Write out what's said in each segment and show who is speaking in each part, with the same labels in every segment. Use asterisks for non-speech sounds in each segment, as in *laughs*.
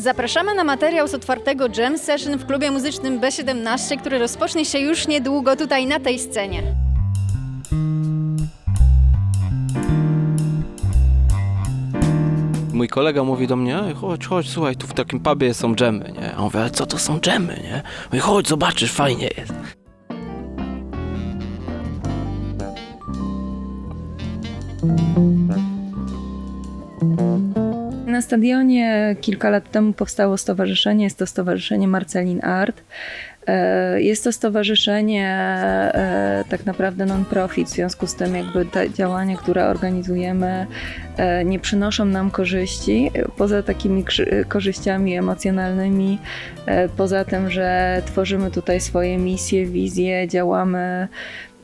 Speaker 1: Zapraszamy na materiał z otwartego Jam Session w klubie muzycznym B17, który rozpocznie się już niedługo tutaj na tej scenie.
Speaker 2: Mój kolega mówi do mnie, "Ej, chodź, chodź, słuchaj, tu w takim pubie są dżemy, nie? A mówię, ale co to są dżemy, nie? Mówi, chodź, zobaczysz, fajnie jest.
Speaker 3: Na stadionie kilka lat temu powstało stowarzyszenie, jest to Stowarzyszenie Marcelin Art. E, Jest to stowarzyszenie e, tak naprawdę non-profit, w związku z tym jakby te działania, które organizujemy e, nie przynoszą nam korzyści, poza takimi korzyściami emocjonalnymi, poza tym, że tworzymy tutaj swoje misje, wizje, działamy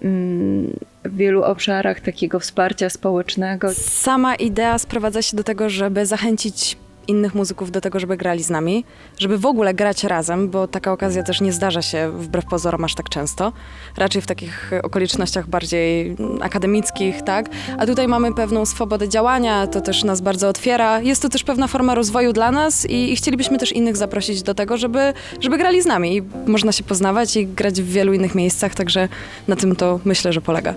Speaker 3: mm, w wielu obszarach takiego wsparcia społecznego.
Speaker 4: Sama idea sprowadza się do tego, żeby zachęcić innych muzyków do tego, żeby grali z nami, żeby w ogóle grać razem, bo taka okazja też nie zdarza się wbrew pozorom aż tak często. Raczej w takich okolicznościach bardziej akademickich, tak? A tutaj mamy pewną swobodę działania, to też nas bardzo otwiera. Jest to też pewna forma rozwoju dla nas i, i chcielibyśmy też innych zaprosić do tego, żeby, żeby grali z nami. I można się poznawać i grać w wielu innych miejscach, także na tym to myślę, że polega.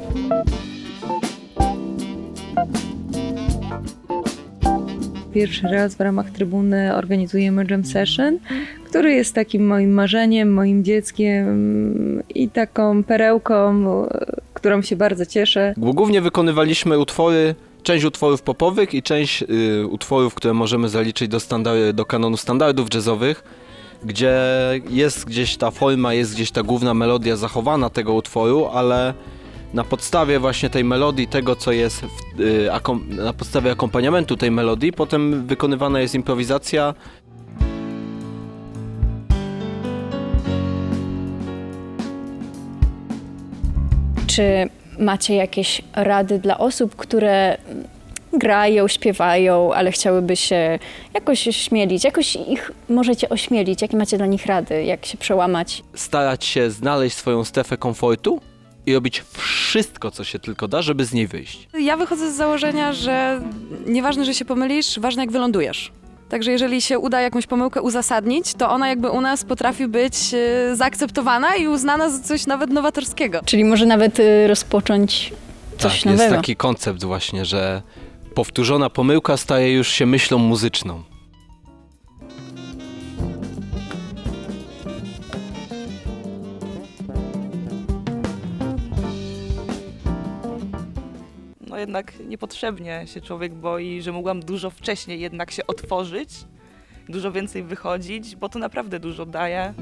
Speaker 3: Pierwszy raz w ramach trybuny organizujemy jam session, który jest takim moim marzeniem, moim dzieckiem i taką perełką, którą się bardzo cieszę.
Speaker 2: Głównie wykonywaliśmy utwory, część utworów popowych i część y, utworów, które możemy zaliczyć do, standard, do kanonu standardów jazzowych, gdzie jest gdzieś ta forma, jest gdzieś ta główna melodia zachowana tego utworu, ale na podstawie właśnie tej melodii, tego co jest, w, y, akom- na podstawie akompaniamentu tej melodii, potem wykonywana jest improwizacja
Speaker 1: Czy macie jakieś rady dla osób, które grają, śpiewają, ale chciałyby się jakoś ośmielić? Jakoś ich możecie ośmielić? Jakie macie dla nich rady? Jak się przełamać?
Speaker 2: starać się znaleźć swoją strefę komfortu i robić wszystko, co się tylko da, żeby z niej wyjść.
Speaker 4: Ja wychodzę z założenia, że nieważne, że się pomylisz, ważne jak wylądujesz. Także jeżeli się uda jakąś pomyłkę uzasadnić, to ona jakby u nas potrafi być e, zaakceptowana i uznana za coś nawet nowatorskiego.
Speaker 1: Czyli może nawet y, rozpocząć coś
Speaker 2: tak,
Speaker 1: nowego.
Speaker 2: jest taki koncept właśnie, że powtórzona pomyłka staje już się myślą muzyczną.
Speaker 5: Jednak niepotrzebnie się człowiek boi, że mogłam dużo wcześniej jednak się otworzyć, dużo więcej wychodzić, bo to naprawdę dużo daje.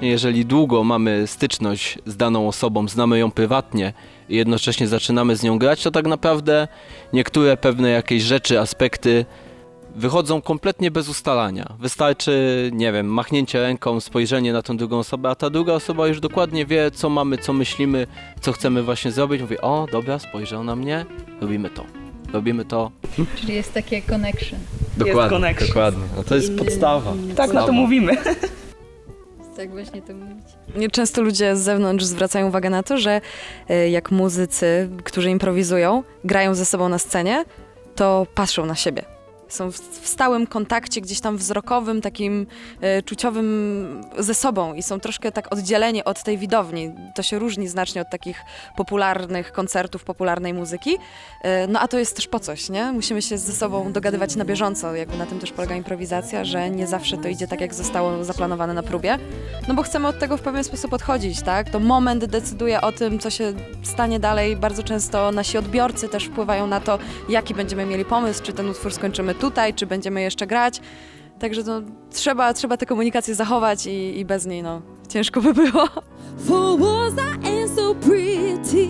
Speaker 2: Jeżeli długo mamy styczność z daną osobą, znamy ją prywatnie i jednocześnie zaczynamy z nią grać, to tak naprawdę niektóre pewne jakieś rzeczy, aspekty wychodzą kompletnie bez ustalania. Wystarczy, nie wiem, machnięcie ręką, spojrzenie na tą drugą osobę, a ta druga osoba już dokładnie wie, co mamy, co myślimy, co chcemy właśnie zrobić. Mówi, o, dobra, spojrzał na mnie, robimy to. Robimy to.
Speaker 1: Czyli jest takie connection.
Speaker 5: connection.
Speaker 2: dokładnie. No to jest podstawa.
Speaker 5: Tak na to mówimy. *laughs*
Speaker 1: Tak właśnie to mówić.
Speaker 4: Często ludzie z zewnątrz zwracają uwagę na to, że e, jak muzycy, którzy improwizują, grają ze sobą na scenie, to patrzą na siebie. Są w, stałym kontakcie gdzieś tam wzrokowym, takim e, czuciowym ze sobą i są troszkę tak oddzieleni od tej widowni. To się różni znacznie od takich popularnych koncertów, popularnej muzyki. E, no a to jest też po coś, nie? Musimy się ze sobą dogadywać na bieżąco. Jakby na tym też polega improwizacja, że nie zawsze to idzie tak, jak zostało zaplanowane na próbie. No bo chcemy od tego w pewien sposób odchodzić, tak? To moment decyduje o tym, co się stanie dalej. Bardzo często nasi odbiorcy też wpływają na to, jaki będziemy mieli pomysł, czy ten utwór skończymy tutaj, czy będziemy jeszcze grać. Także no, trzeba, trzeba tę komunikację zachować i, i bez niej no, ciężko by było.
Speaker 6: For was I ain't so pretty.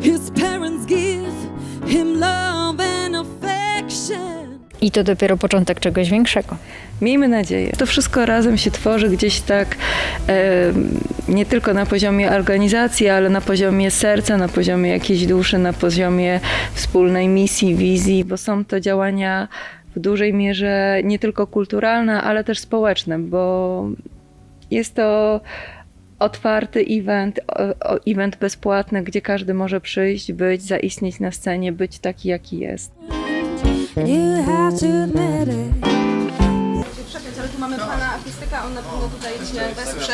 Speaker 6: His parents give him love and affection.
Speaker 1: I to dopiero początek czegoś większego.
Speaker 3: Miejmy nadzieję. To wszystko razem się tworzy gdzieś tak e, nie tylko na poziomie organizacji, ale na poziomie serca, na poziomie jakiejś duszy, na poziomie wspólnej misji, wizji, bo są to działania w dużej mierze nie tylko kulturalne, ale też społeczne, bo jest to otwarty event, event bezpłatny, gdzie każdy może przyjść, być, zaistnieć na scenie, być taki, jaki jest.
Speaker 6: You have to admit it.
Speaker 4: Mamy pana akustyka, on na pewno tutaj źle wesprze.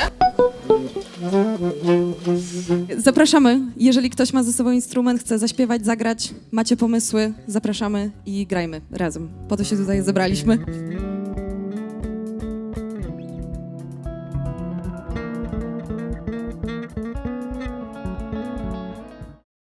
Speaker 4: Zapraszamy, jeżeli ktoś ma ze sobą instrument, chce zaśpiewać, zagrać, macie pomysły, zapraszamy i grajmy razem. Po to się tutaj zebraliśmy.